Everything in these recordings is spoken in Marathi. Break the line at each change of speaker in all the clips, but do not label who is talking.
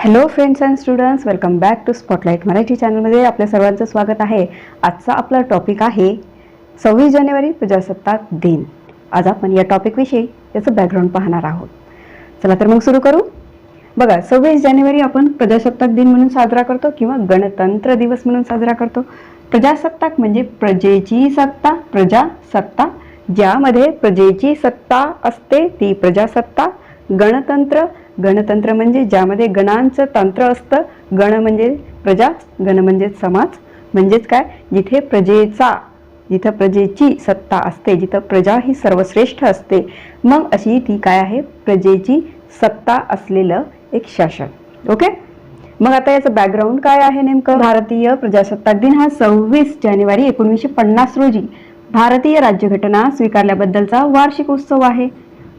Hello friends and students welcome back to spotlight Marathi चॅनलमध्ये आपल्या सर्वांचं स्वागत आहे. आजचा आपला टॉपिक आहे सव्वीस जानेवारी प्रजासत्ताक दिन. आज आपण या टॉपिकविषयी याचं बॅकग्राऊंड पाहणार आहोत. चला तर मग सुरू करू. बघा सव्वीस जानेवारी आपण प्रजासत्ताक दिन म्हणून साजरा करतो किंवा गणतंत्र दिवस म्हणून साजरा करतो. प्रजासत्ताक म्हणजे प्रजेची सत्ता प्रजासत्ता. ज्यामध्ये प्रजेची सत्ता असते ती प्रजासत्ता गणतंत्र गणतंत्र म्हणजे ज्यामध्ये गणांचं तंत्र असतं गण म्हणजे प्रजा गण म्हणजे समाज. म्हणजेच काय? जिथे प्रजेचा जिथं प्रजेची सत्ता असते जिथं प्रजा ही सर्वश्रेष्ठ असते मग अशी ती काय आहे? प्रजेची सत्ता असलेलं एक शासन. ओके? मग आता याचं बॅकग्राऊंड काय आहे नेमकं? भारतीय प्रजासत्ताक दिन हा सव्वीस जानेवारी एकोणीसशे पन्नास रोजी भारतीय राज्यघटना स्वीकारल्याबद्दलचा वार्षिक उत्सव आहे.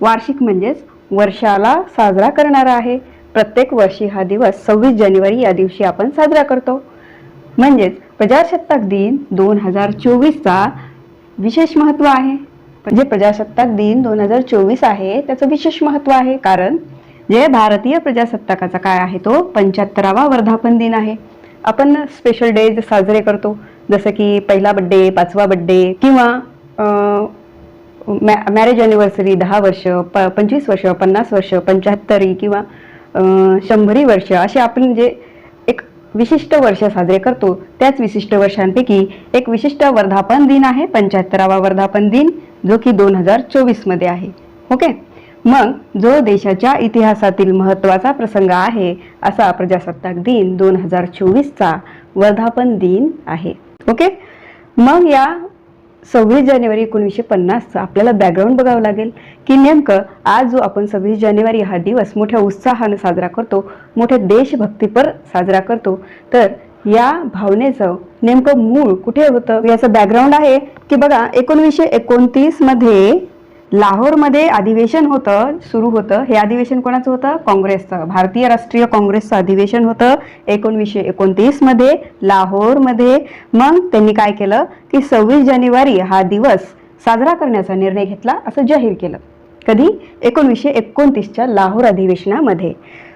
वार्षिक म्हणजेच वर्षाला साजरा करणारा आहे. प्रत्येक वर्षी हा दिवस सव्वीस जानेवारी या दिवशी आपण साजरा करतो. म्हणजेच प्रजासत्ताक दिन दोन हजार चोवीसचा विशेष महत्त्व आहे. म्हणजे प्रजासत्ताक दिन दोन हजार चोवीस आहे त्याचं विशेष महत्त्व आहे. कारण जे भारतीय प्रजासत्ताकाचा काय आहे तो पंच्याहत्तरावा वर्धापन दिन आहे. आपण स्पेशल डेज साजरे करतो. जसं की पहिला बड्डे पाचवा बड्डे किंवा मॅ मॅरेज अॅनिव्हर्सरी दहा वर्ष प पंचवीस वर्ष पन्नास वर्ष पंच्याहत्तरी किंवा शंभरी वर्ष असे आपण जे एक विशिष्ट वर्ष साजरे करतो त्याच विशिष्ट वर्षांपैकी एक विशिष्ट वर्धापन दिन आहे पंच्याहत्तरावा वर्धापन दिन जो की दोन हजार चोवीसमध्ये आहे. ओके? मग जो देशाच्या इतिहासातील महत्त्वाचा प्रसंग आहे असा प्रजासत्ताक दिन दोन हजार चोवीसचा वर्धापन दिन आहे. ओके? मग या सव्वीस जानेवारी एकोणीसशे पन्नासचं आपल्याला बॅकग्राऊंड बघावं लागेल. की नेमकं आज जो आपण सव्वीस जानेवारी हा दिवस मोठ्या उत्साहानं साजरा करतो मोठ्या देशभक्तीपर साजरा करतो तर या भावनेचं नेमकं मूळ कुठे होतं? याचं बॅकग्राऊंड आहे की बघा एकोणवीसशे एकोणतीसमध्ये लाहोरमध्ये अधिवेशन होतं सुरू होतं. हे अधिवेशन कोणाचं होतं? काँग्रेसचं. भारतीय राष्ट्रीय काँग्रेसचं अधिवेशन होतं एकोणवीसशे एकोणतीसमध्ये लाहोरमध्ये. मग त्यांनी काय केलं? की सव्वीस जानेवारी हा दिवस साजरा करण्याचा निर्णय घेतला असं जाहीर केलं. कधी? एकोणवीसशे एकोणतीसच्या लाहोर अधिवेशनामध्ये.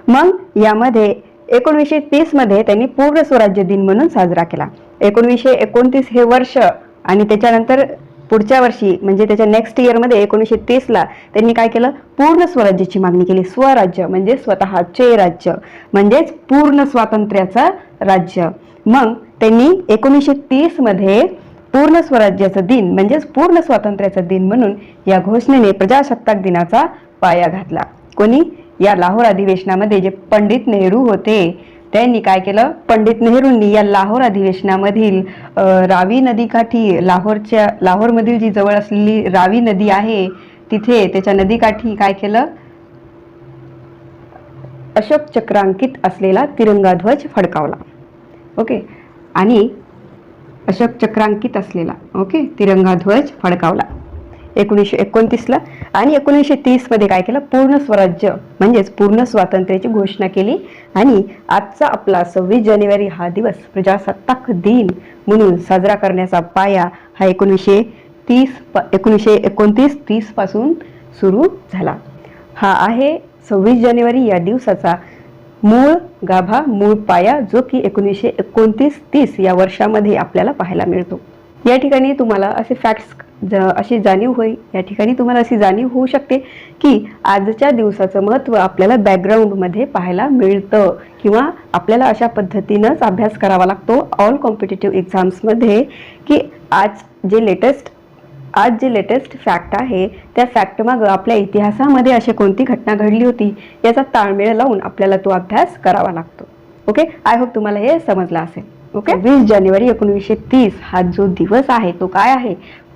मग यामध्ये एकोणवीसशे तीसमध्ये त्यांनी पूर्ण स्वराज्य दिन म्हणून साजरा केला. एकोणवीसशे एकोणतीस हे वर्ष आणि त्याच्यानंतर पुढच्या वर्षी म्हणजे त्याच्या नेक्स्ट इयरमध्ये एकोणीसशे तीसला त्यांनी काय केलं? पूर्ण स्वराज्याची मागणी केली. स्वराज्य म्हणजे स्वतःचे राज्य. म्हणजेच पूर्ण स्वातंत्र्याचं राज्य. मग त्यांनी एकोणीसशे तीसमध्ये पूर्ण स्वराज्याचा दिन म्हणजेच पूर्ण स्वातंत्र्याचा दिन म्हणून या घोषणेने प्रजासत्ताक दिनाचा पाया घातला. कोणी? या लाहोर अधिवेशनामध्ये जे पंडित नेहरू होते त्यांनी काय केलं? पंडित नेहरूंनी या लाहोर अधिवेशनामधील रावी नदीकाठी लाहोरच्या लाहोरमधील जी जवळ असलेली रावी नदी आहे तिथे त्याच्या नदीकाठी काय केलं? अशोक चक्रांकित असलेला तिरंगा ध्वज फडकावला. ओके? आणि अशोक चक्रांकित असलेला ओके? तिरंगा ध्वज फडकावला. एकोणीसशे एकोणतीसला आणि एकोणीसशे तीसमध्ये काय केलं? पूर्ण स्वराज्य म्हणजेच पूर्ण स्वातंत्र्याची घोषणा केली. आणि आजचा आपला सव्वीस जानेवारी हा दिवस प्रजासत्ताक दिन म्हणून साजरा करण्याचा पाया हा एकोणीसशे तीस प एकोणीसशे एकोणतीस तीसपासून सुरू झाला. हा आहे सव्वीस जानेवारी या दिवसाचा मूळ गाभा मूळ पाया जो की एकोणीसशे एकोणतीस तीस या वर्षामध्ये आपल्याला पाहायला मिळतो. या ठिकाणी तुम्हाला असे फॅक्ट्स ज अशी जाणीव होईल या ठिकाणी तुम्हाला अशी जाणीव होऊ शकते की आजच्या दिवसाचं महत्त्व आपल्याला बॅकग्राऊंडमध्ये पाहायला मिळतं किंवा आपल्याला अशा पद्धतीनंच अभ्यास करावा लागतो. ऑल कॉम्पिटेटिव्ह एक्झाम्समध्ये की आज जे लेटेस्ट आज जे लेटेस्ट फॅक्ट आहे त्या फॅक्ट मागं आपल्या इतिहासामध्ये अशी कोणती घटना घडली होती याचा ताळमेळ लावून आपल्याला तो अभ्यास करावा लागतो. ओके आय होप तुम्हाला हे समजलं असेल. ओके वीस जानेवारी एकोणीसशे तीस हा जो दिवस आहे तो काय आहे?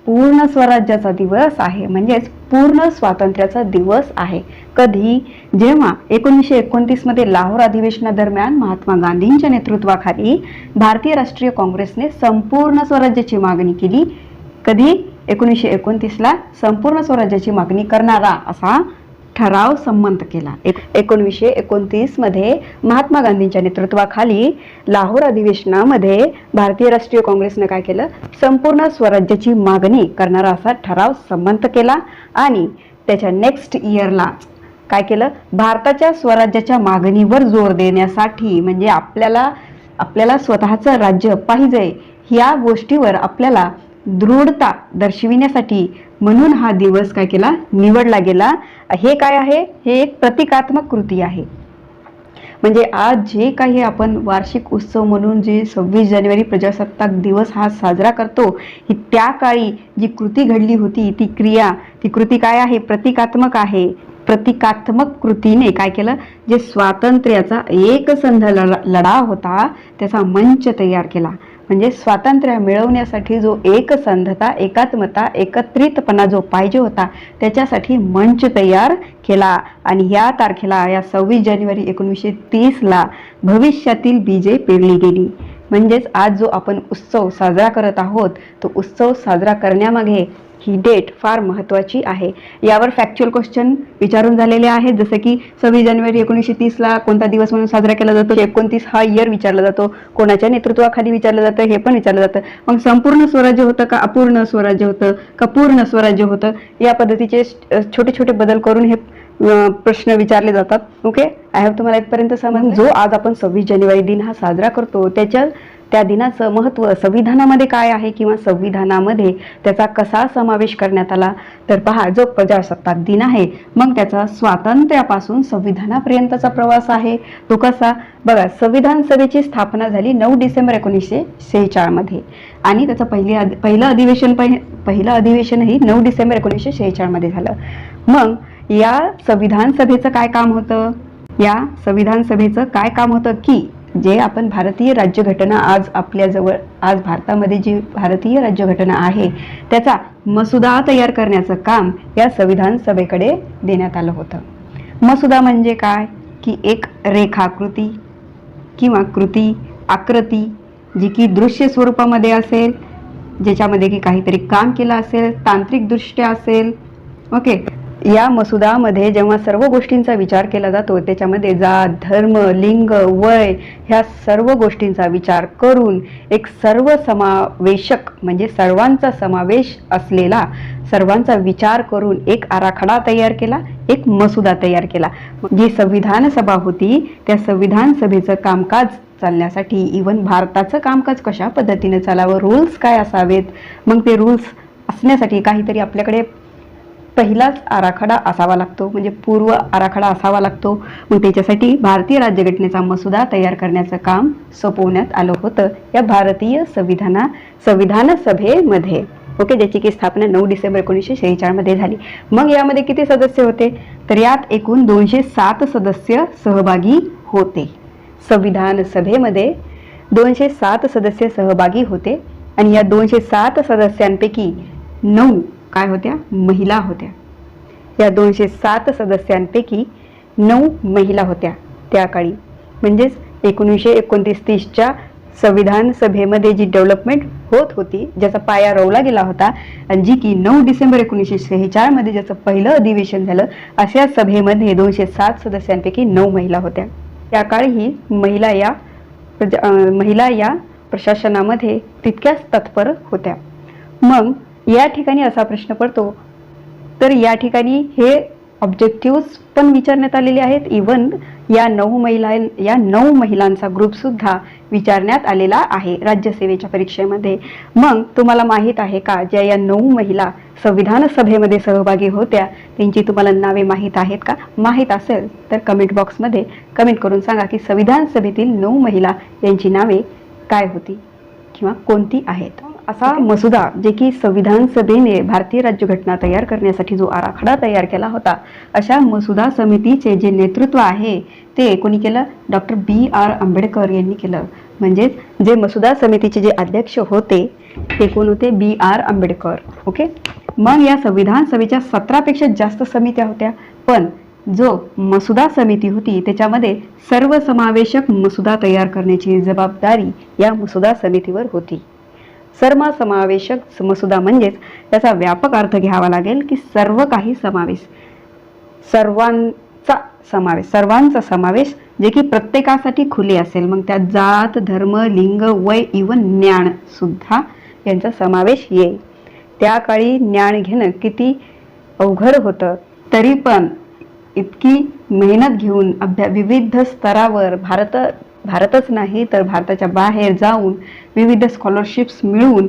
पूर्ण स्वराज्याचा दिवस आहे. म्हणजेच पूर्ण स्वातंत्र्याचा दिवस आहे. कधी? जेव्हा एकोणीसशे एकोणतीसमध्ये लाहोर अधिवेशनादरम्यान महात्मा गांधींच्या नेतृत्वाखाली भारतीय राष्ट्रीय काँग्रेसने संपूर्ण स्वराज्याची मागणी केली. कधी? एकोणीसशे एकोणतीसला संपूर्ण स्वराज्याची मागणी करणारा असा ठराव संमत केला. एक एकोणीसशे एकोणतीसमध्ये महात्मा गांधींच्या नेतृत्वाखाली लाहोर अधिवेशनामध्ये भारतीय राष्ट्रीय काँग्रेसनं काय केलं? संपूर्ण स्वराज्याची मागणी करणारा असा ठराव संमत केला आणि त्याच्या नेक्स्ट इयरला काय केलं? भारताच्या स्वराज्याच्या मागणीवर जोर देण्यासाठी म्हणजे आपल्याला आपल्याला स्वतःचं राज्य पाहिजे ह्या गोष्टीवर आपल्याला दृढता दर्शविण्यासाठी म्हणून हा दिवस काय केला? निवडला गेला. हे काय आहे? हे एक प्रतिकात्मक कृती आहे. म्हणजे आज जे काही आपण वार्षिक उत्सव म्हणून जे सव्वीस जानेवारी प्रजासत्ताक दिवस हा साजरा करतो ही त्या काळी जी कृती घडली होती ती क्रिया ती कृती काय आहे? प्रतिकात्मक आहे. प्रतिकात्मक कृतीने काय केलं? जे स्वातंत्र्याचा एकसंध लढा लढा होता त्याचा मंच तयार केला. म्हणजे स्वातंत्र्य मिळवण्यासाठी जो एकसंधता एकात्मता एकत्रितपणा जो पाहिजे होता त्याच्यासाठी मंच तयार केला. आणि या तारखेला या सव्वीस जानेवारी एकोणीसशे तीसला भविष्यातील बीजे पेरली गेली. म्हणजेच आज जो आपण उत्सव साजरा करत आहोत तो उत्सव साजरा करण्यामागे ही डेट फार महत्त्वाची आहे. यावर फॅक्च्युअल क्वेश्चन विचारून झालेले आहेत. जसं की सव्वीस जानेवारी एकोणीसशे तीसला कोणता दिवस म्हणून साजरा केला जातो? एकोणतीस हा इयर विचारला जातो. कोणाच्या नेतृत्वाखाली विचारलं जातं? हे पण विचारलं जातं. मग संपूर्ण स्वराज्य होतं का अपूर्ण स्वराज्य होतं? का पूर्ण स्वराज्य होतं? या पद्धतीचे छोटे छोटे बदल करून हे प्रश्न विचारले जातात. ओके आय हॅव तुम्हाला इथपर्यंत समज जो आज आपण सव्वीस जानेवारी दिन हा साजरा करतो त्याच्या त्या दिनाचं महत्त्व संविधानामध्ये काय आहे किंवा संविधानामध्ये त्याचा कसा समावेश करण्यात आला? तर पहा जो प्रजासत्ताक दिन आहे मग त्याचा स्वातंत्र्यापासून संविधानापर्यंतचा प्रवास आहे. तो कसा? बघा संविधान सभेची स्थापना झाली नऊ डिसेंबर एकोणीसशे शेहेचाळमध्ये. आणि त्याचं पहिली पहिलं अधिवेशन पहि पहिलं अधिवेशनही नऊ डिसेंबर एकोणीसशे शेहेचाळमध्ये झालं. मग या संविधान सभेचं काय काम होतं? या संविधान सभेचं काय काम होतं की जे आपण भारतीय राज्यघटना आज आपल्याजवळ आज भारतामध्ये जी भारतीय राज्यघटना आहे त्याचा मसुदा तयार करण्याचं काम या संविधान सभेकडे देण्यात आलं होतं. मसुदा म्हणजे काय? की एक रेखाकृती किंवा कृती आकृती जी की दृश्य स्वरूपामध्ये असेल ज्याच्यामध्ये की काहीतरी काम केलं असेल तांत्रिकदृष्ट्या असेल ओके? या मसुदामध्ये जेव्हा सर्व गोष्टींचा विचार केला जातो त्याच्यामध्ये जात धर्म लिंग वय ह्या सर्व गोष्टींचा विचार करून एक सर्व समावेशक म्हणजे सर्वांचा समावेश असलेला सर्वांचा विचार करून एक आराखडा तयार केला एक मसुदा तयार केला. जी संविधान सभा होती त्या संविधान सभेचं कामकाज चालण्यासाठी इवन भारताचं कामकाज कशा पद्धतीने चालावं रूल्स काय असावेत? मग ते रूल्स असण्यासाठी काहीतरी आपल्याकडे पहिलाच आराखडा असावा लागतो. म्हणजे पूर्व आराखडा असावा लागतो. मग त्याच्यासाठी भारतीय राज्यघटनेचा मसुदा तयार करण्याचं काम सोपवण्यात आलं होतं या भारतीय संविधाना संविधान सभेमध्ये. ओके ज्याची की स्थापना नऊ डिसेंबर एकोणीसशे शेहेचाळमध्ये झाली. मग यामध्ये किती सदस्य होते? तर यात एकूण दोनशे सात सदस्य सहभागी होते. संविधान सभेमध्ये दोनशे सात सदस्य सहभागी होते. आणि या दोनशे सात सदस्यांपैकी नऊ काय होत्या? महिला होत्या. या दोनशे सात सदस्यांपैकी नऊ महिला होत्या त्या काळी. म्हणजेच एकोणीसशे एकोणतीस तीसच्या संविधान सभेमध्ये जी डेव्हलपमेंट होत होती ज्याचा पाया रोवला गेला होता आणि जी की नऊ डिसेंबर एकोणीसशे शेहेचाळमध्ये ज्याचं पहिलं अधिवेशन झालं अशा सभेमध्ये दोनशे सात सदस्यांपैकी नऊ महिला होत्या. त्या काळीही महिला या प्रजा महिला या प्रशासनामध्ये तितक्याच तत्पर होत्या. मग या ठिकाणी असा प्रश्न पडतो. तर या ठिकाणी हे ऑब्जेक्टिव्ह पण विचारण्यात आलेले आहेत. इवन या नऊ महिला या नऊ महिलांचा ग्रुपसुद्धा विचारण्यात आलेला आहे राज्यसेवेच्या परीक्षेमध्ये. मग तुम्हाला माहीत आहे का ज्या या नऊ महिला संविधान सभेमध्ये सहभागी होत्या त्यांची तुम्हाला नावे माहीत आहेत का? माहीत असेल तर कमेंट बॉक्समध्ये कमेंट करून सांगा की संविधान सभेतील नऊ महिला यांची नावे काय होती किंवा कोणती आहेत? असा मसुदा जे की संविधान सभेने भारतीय राज्यघटना तयार करण्यासाठी जो आराखडा तयार केला होता अशा मसुदा समितीचे जे नेतृत्व आहे ते कोणी केलं? डॉक्टर बी आर आंबेडकर यांनी केलं. म्हणजेच जे मसुदा समितीचे जे अध्यक्ष होते ते कोण होते? B R Ambedkar. ओके? मग या संविधान सभेच्या सतरापेक्षा जास्त समित्या होत्या. पण जो मसुदा समिती होती त्याच्यामध्ये सर्वसमावेशक मसुदा तयार करण्याची जबाबदारी या मसुदा समितीवर होती. सर्वसमावेशक समसुदा म्हणजेच त्याचा व्यापक अर्थ घ्यावा लागेल की सर्व काही समावेश. सर्वांचा समावेश सर्वांचा समावेश जे की प्रत्येकासाठी खुले असेल. मग त्यात जात धर्म लिंग वय इवन ज्ञान सुद्धा यांचा समावेश येईल. त्या काळी ज्ञान घेणं किती अवघड होतं तरी पण इतकी मेहनत घेऊन अभ्या विविध स्तरावर भारत भारतच नाही तर भारताच्या बाहेर जाऊन विविध स्कॉलरशिप्स मिळवून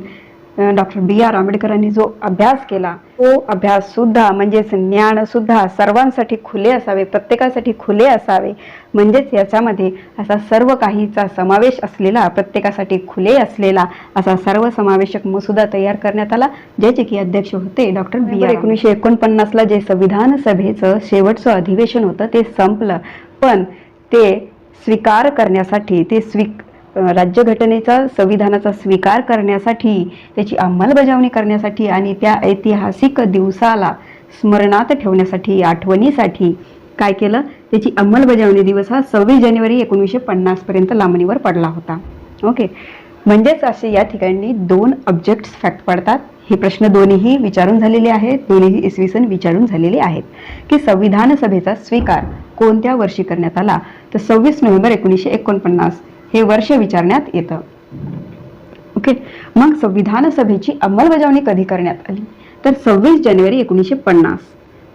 डॉक्टर बी आर आंबेडकरांनी जो अभ्यास केला तो अभ्यास सुद्धा म्हणजेच ज्ञान सुद्धा सर्वांसाठी खुले असावे प्रत्येकासाठी खुले असावे. म्हणजेच याच्यामध्ये असा सर्व काहीचा समावेश असलेला प्रत्येकासाठी खुले असलेला असा सर्व समावेशक मसुदा तयार करण्यात आला. ज्याचे की अध्यक्ष होते डॉक्टर बी आर एकोणीसशे एकोणपन्नासला जे संविधान सभेचं शेवटचं अधिवेशन होतं ते संपलं. पण ते स्वीकार करण्यासाठी ते स्वी राज्यघटनेचा संविधानाचा स्वीकार करण्यासाठी त्याची अंमलबजावणी करण्यासाठी आणि त्या ऐतिहासिक दिवसाला स्मरणात ठेवण्यासाठी आठवणीसाठी काय केलं? त्याची अंमलबजावणी दिवस हा सव्वीस जानेवारी एकोणीसशे पन्नासपर्यंत लांबणीवर पडला होता. ओके. म्हणजेच असे या ठिकाणी दोन ऑब्जेक्ट्स फॅक्ट पडतात. हे प्रश्न दोन्हीही विचारून झालेले आहेत. दोन्हीही इसवी सन विचारून झालेले आहेत. की संविधान सभेचा स्वीकार कोणत्या वर्षी करण्यात आला? तर सव्वीस नोव्हेंबर एकोणीसशे एकोणपन्नास. हे वर्ष विचारण्यात येतं. ओके मग संविधान सभेची अंमलबजावणी कधी करण्यात आली? तर सव्वीस जानेवारी एकोणीसशे पन्नास.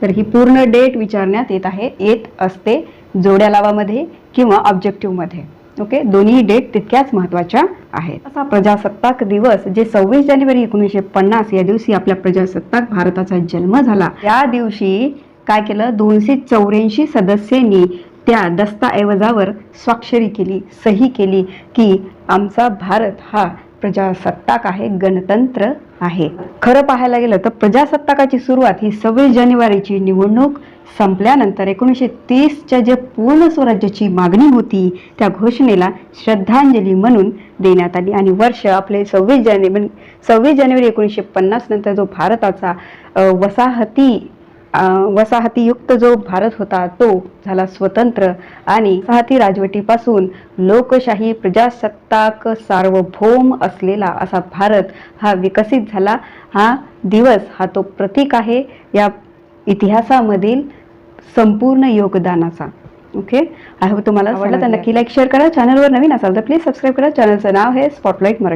तर ही पूर्ण डेट विचारण्यात येत आहे. येत असते जोड्या लावामध्ये किंवा ऑब्जेक्टिव्हमध्ये ओके दोन्ही डेट तितक्याच महत्त्वाच्या आहेत. असा प्रजासत्ताक दिवस जे सव्वीस जानेवारी एकोणीसशे पन्नास या दिवशी आपल्या प्रजासत्ताक भारताचा जन्म झाला. या दिवशी काय केलं? दोनशे चौऱ्याऐंशी सदस्यांनी त्या दस्तऐवजावर स्वाक्षरी केली सही केली की आमचा भारत हा प्रजासत्ताक आहे गणतंत्र आहे. खरं पाहायला गेलं तर प्रजासत्ताकाची सुरुवात ही सव्वीस जानेवारीची निवडणूक संपल्यानंतर एकोणीसशे तीसच्या जे पूर्ण स्वराज्याची मागणी होती त्या घोषणेला श्रद्धांजली म्हणून देण्यात आली. आणि वर्ष आपले सव्वीस जानेवारी सव्वीस जानेवारी एकोणीसशे पन्नास नंतर जो भारताचा वसाहती वसाहतीयुक्त जो भारत होता तो झाला स्वतंत्र आणि वसाहती राजवटीपासून लोकशाही प्रजासत्ताक सार्वभौम असलेला असा भारत हा विकसित झाला. हा दिवस हा तो प्रतीक आहे या इतिहासामधील संपूर्ण योगदानाचा. ओके आय होप तुम्हाला आवडलं तर नक्की लाईक शेअर करा. चॅनलवर नवीन असाल तर प्लीज सबस्क्राईब करा. चॅनलचं नाव आहे स्पॉटलाईट मराठी.